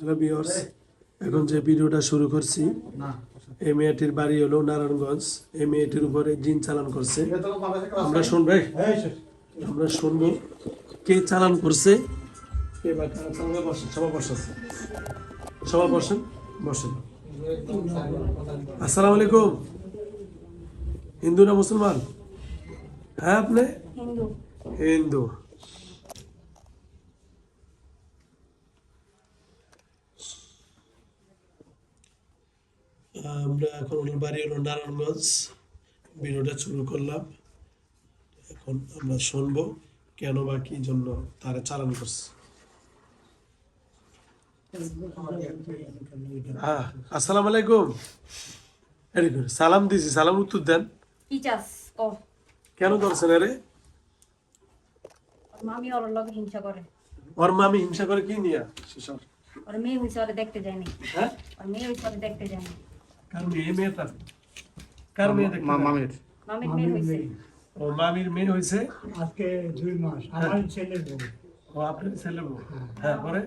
Hello viewers এখন যে ভিডিওটা শুরু করছি এই মেয়েটির বাড়ি হলো নারায়ণগঞ্জ। এই মেয়েটির উপরে জিন চালান করছে। আমরা শুনবে? আমরা শুনব কে চালান করছে। সবাই বসেন। সবাই বসেন? বসেন। আসসালামু আলাইকুম। হিন্দু না মুসলমান? হ্যাঁ আপনি? হিন্দু। আমরা এখন ওনার বাড়ি হলো নারায়ণগঞ্জ। ভিডিওটা শুরু করলাম। এখন আমরা শুনব কেন বা কি জন্য তারা চালান করছে। হ্যাঁ আসসালামু আলাইকুম। সালাম দিছি সালাম উত্তর দেন। কেন ধরছেন আরে? মামি ওর লগে হিংসা করে। ওর মামি হিংসা করে কি নিয়ে? ওর মেয়ে হইছে ওরে দেখতে যায়নি হ্যাঁ? ওর মেয়ে হইছে ওরে দেখতে যায়নি কার মেয়ে কার মেয়ে দেখতে যায়? মামির। মামির মেয়ে হইছে ও মামির মেয়ে হয়েছে? আজকে দুই মাস। আমার ছেলের বউ। ও আপনার ছেলে বউ? হ্যাঁ। পরে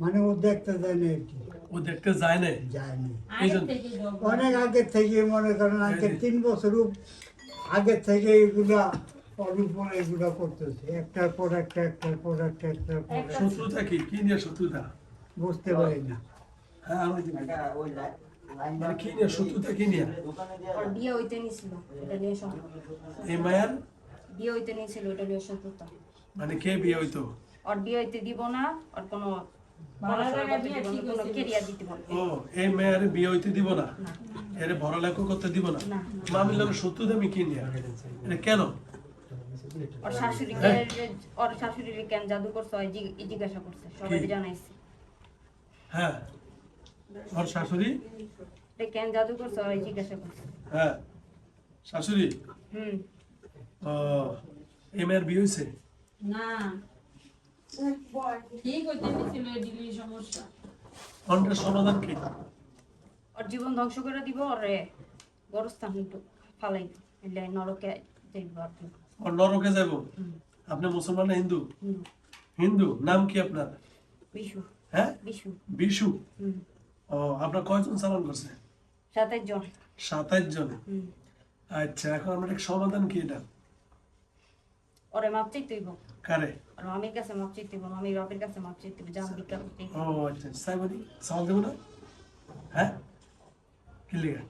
মানে ও দেখতে যায়নি আর কি। ও দেখতে যায় না? অনেক আগের থেকে মনে করেন আজকে তিন বছর আগের থেকে এগুলা উপরে এগুলা করতেছে। একটার পর একটা একটার পর একটা একটার পর একটা। শত্রুতা কি? কি নিয়ে শত্রুতা? বুঝতে পারি না হ্যাঁ আমি। মানে কি নিয়ে? শত্রুতা কি নিয়ে? বিয়ে হইতে নিছিল এটা নিয়ে শত্রু এই মায়ার? বিয়ে হইতে নিছিল এটা নিয়ে শত্রুতা। মানে কে বিয়ে হইতো? ওর বিয়ে হইতে দিব না আর কোনো করতে দিব না, কোনো কেরিয়ার ও এই মেয়ের বিয়ে হইতে দিব না? এর পড়ালেখা করতে দিব না? না। মামির লোকের শত্রুতা আমি কি নিয়ে? এটা কেন? ওর শাশুড়িকে ওর শাশুড়ির কেন জাদু করছে জিজ্ঞাসা করছে সবাই জানাইছে। হ্যাঁ। ওর শাশুড়ি? কেন জাদু করছে? ওই জিজ্ঞাসা করছে। হ্যাঁ। শাশুড়ি? হুম। ও এই মেয়ের বিয়ে হয়েছে না। ঠিক হইতে এদিকে সমস্যা। অন্যের সমাধান কি? ওর জীবন ধ্বংস করে দিব ওরে গরস্থান ফালাই এলে নরকে যাইব আর নরকে যাব আপনি মুসলমান না হিন্দু। হিন্দু। নাম কি আপনার? বিশু। হ্যাঁ? বিশু। বিশু। হুম। ও আপনার কয়জন চালান করছে? সাতাশ জন। সাতাইশ জন? আচ্ছা এখন আমরা সমাধান কি এটা? ওরে মাপ চাইতে হইব। কারে? আর মামির কাছে মাপ চাইতে হইব মামির বাপের কাছে মাপ চাইতে হইব জান বিক্রা ও আচ্ছা সাইবানি সামাল দেবো না? হ্যাঁ? কি লিখা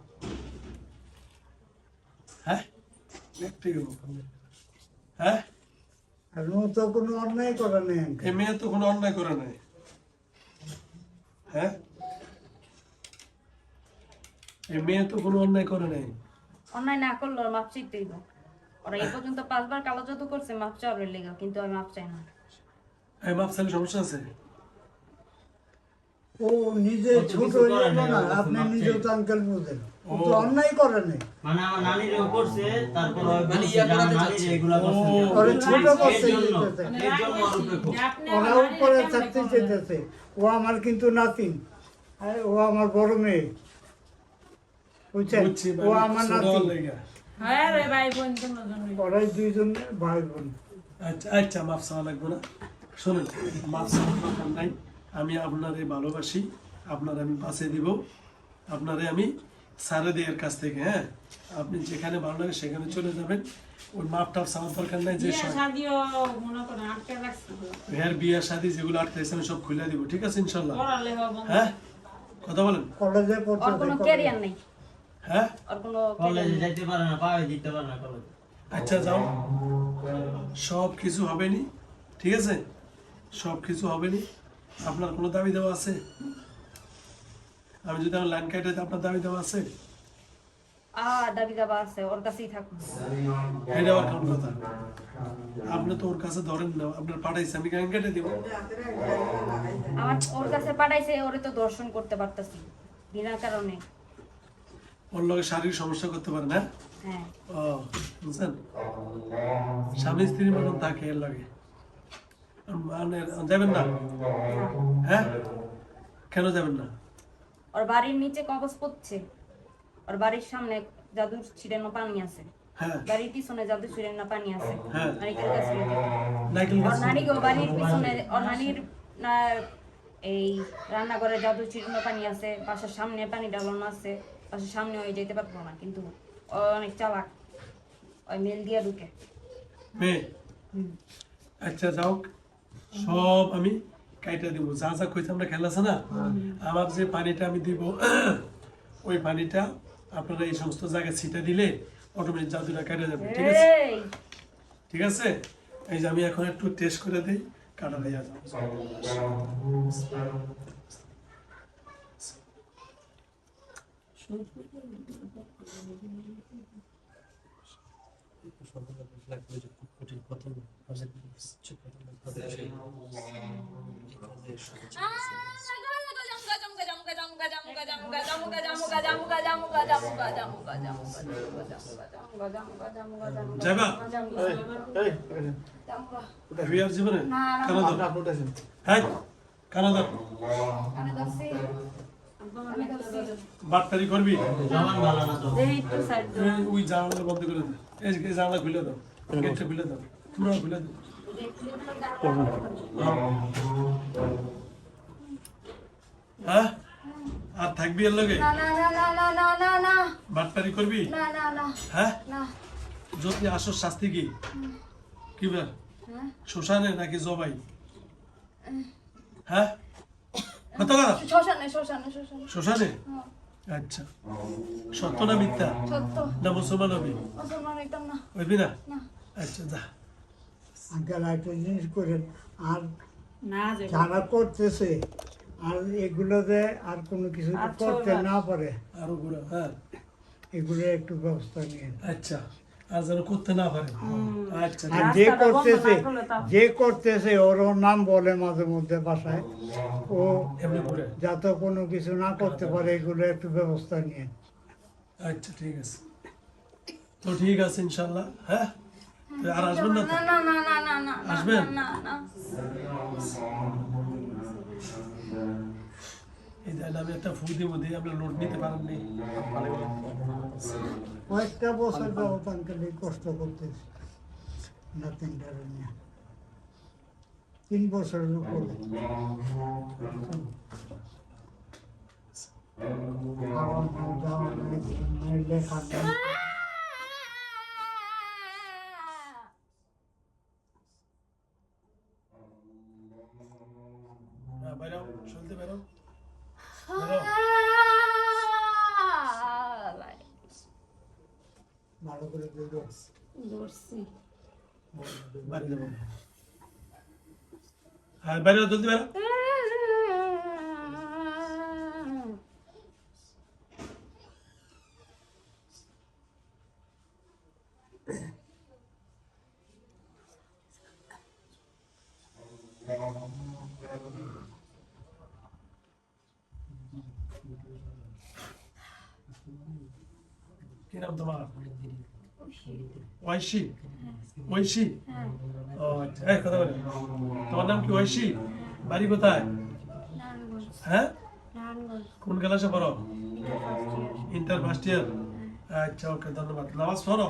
হ্যাঁ? ঠিক আছে হ্যাঁ? আর ও তো কোনো অন্যায় করে নেই এই মেয়ে তো কোনো অন্যায় করে নাই। হ্যাঁ? মেয়ে তো কোনো অন্যায় করে নাই। অন্যায় না করলে মাপ চাইতে হইব। ওরা এই পর্যন্ত পাঁচবার কালো জাদু করছে মাপ চাওয়ার লেগে কিন্তু আমি মাপ চাই না। এই মাপ চাইলে সমস্যা আছে? ও নিজে ছোট হয়ে না আপনি নিজেও তো আঙ্কেল বুঝেন। ও। তো অন্যায় করে নেই। মানে আমার করছে তারপর এগুলা করছে ওরে ছোট করছে এর জন্য। ওর উপরে থাকতে কেমনে ও আমার কিন্তু নাতিন। ও আমার বড় মেয়ে। বুঝছেন বুঝছি ও আমার নাতি। হ্যাঁ রে ভাই বোন তোমার জন্য ওরাই দুইজন ভাই বোন। আচ্ছা আচ্ছা মাপ চাওয়া লাগবে না। শোনেন মাপ চাওয়ার নাই। আমি আপনারে ভালোবাসি আপনার আমি পাশে দিব। আপনারে আমি সারে দিই কাছ থেকে হ্যাঁ? আপনি যেখানে ভালো লাগে সেখানে চলে যাবেন। ওই মাপ টাপ চাওয়ার দরকার নাই যে আটকে বিয়ে শাদি যেগুলো আটকাইছে আমি সব খুলে দিব ঠিক আছে ইনশাল্লাহ? হ্যাঁ? কথা বলেন। কলেজে পড়তে কোনো ক্যারিয়ার নেই। হ্যাঁ? ওর কোনো কলেজে যাইতে পারে না পায়ে দিতে পারে না কলেজে। আচ্ছা যাও। সব কিছু হবে নি? ঠিক আছে? সব কিছু হবে নি? আপনার কোনো দাবি দেওয়া আছে? আমি যদি আমার লাইন কাটে আপনার দাবি দেওয়া আছে? আপনি তো ওর কাছে ধরেন না আপনার পাঠাইছে আমি লাইন কেটে দিব। আমার ওর কাছে পাঠাইছে ওরে তো দর্শন করতে পারতাছি বিনা কারণে। ওর লগে শারীরিক সমস্যা করতে পারে না? হ্যাঁ। ও বুঝছেন? স্বামী স্ত্রীর মতন থাকে এর লগে। মানে যাবেন না? হ্যাঁ? কেন যাবেন না? ওর বাড়ির নিচে কবজ পড়ছে। ওর বাড়ির সামনে ছিড়ানো পানি আছে। হ্যাঁ। বাড়ির পিছনে জাদুর ছিড়ানো পানি আছে। হ্যাঁ। নারিকেল গাছ রয়েছে। নাইকেল ওর গাছ ওর বাড়ির পিছনে ওর নানির এই রান্নাঘরে জাদু পানি আছে। বাসার সামনে পানি ডালানো আছে। সামনে ওই যেতে পারব না কিন্তু অনেক চালাক। ওই মেল দিয়ে ঢুকে। মেয়ে? আচ্ছা যাও। সব আমি কাইটা দিব। যা যা কইতে আমরা খেলা আছে না? আমার যে পানিটা আমি দিব ওই পানিটা আপনারা এই সমস্ত জায়গায় ছিটা দিলে অটোমেটিক জাদুটা কেটে যাবে ঠিক আছে? ঠিক আছে? এই যে আমি এখন একটু টেস্ট করে দিই কাটা হয়ে যাবে যাবা বিয়ার জীবনে কানাদা কানাদা কানাদা করবি? ওই জানালা বন্ধ করে দাও এই জানালা খুলে দাও। গেটটা খুলে দাও। পুরো খুলে দাও। হ্যাঁ? আর থাকবি এর লগে? বাটপারি করবি? হ্যাঁ? যদি আসো শাস্তি কি? কি বার? শ্মশানে নাকি জবাই? হ্যাঁ? হ্যাঁ? কত কথা শ্মশানে শ্মশানে শ্মশানে। শ্মশানে? হ্যাঁ, আচ্ছা। সত্য না মিথ্যা? সত্য। না মুসলমান হবি? মুসলমান হইতাম না। হইবি না? না। আচ্ছা যা। আঙ্কেল একটা জিনিস করেন আর না যারা করতেছে আর এগুলোতে আর কোনো কিছু করতে না। পারে আরও হ্যাঁ। এগুলো একটু ব্যবস্থা নিয়ে আচ্ছা। আর যেন করতে না পারে। আচ্ছা আর যে করতেছে যে করতেছে ওর ওর নাম বলে মাঝে মধ্যে বাসায়। ও যাতে কোনো কিছু না করতে পারে এগুলো একটু ব্যবস্থা নিয়ে। আচ্ছা ঠিক আছে। তো ঠিক আছে ইনশাল্লাহ হ্যাঁ? আর আসবেন না আসবেন? এই যে আমি একটা ফু দিব, দিয়ে আমরা লোড নিতে পারেননি কয়েকটা বছর যাবত কষ্ট করতে নাতিনটার নিয়ে। তিন বছরের উপরে। লেখা ভালো করে দৌড়ছি দৌড়ছি জলদি Thank you. কি নাম তোমার? ঐশী? ঐশী? ও আচ্ছা এই কথা বলে। তোমার নাম কি ঐশী? বাড়ি কোথায়? হ্যাঁ? কোন ক্লাসে পড়ো? Inter first year. আচ্ছা ওকে ধন্যবাদ। নামাজ পড়ো?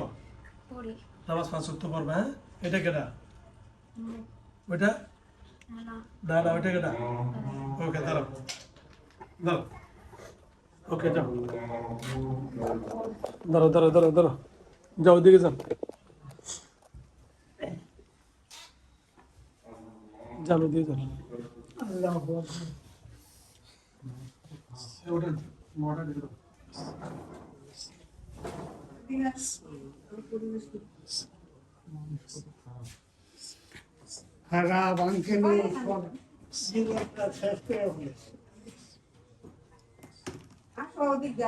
নামাজ পাঁচ সত্য পড়বে হ্যাঁ? এটা কেটা ওইটা? না না। না না ওইটা কেটা ওকে দাঁড়াও। দাঁড়াও। ओके जाओ धरो धरो धरो धरो। जाओ दिखे जाओ जाओ दिखे जाओ खराब अंक नहीं código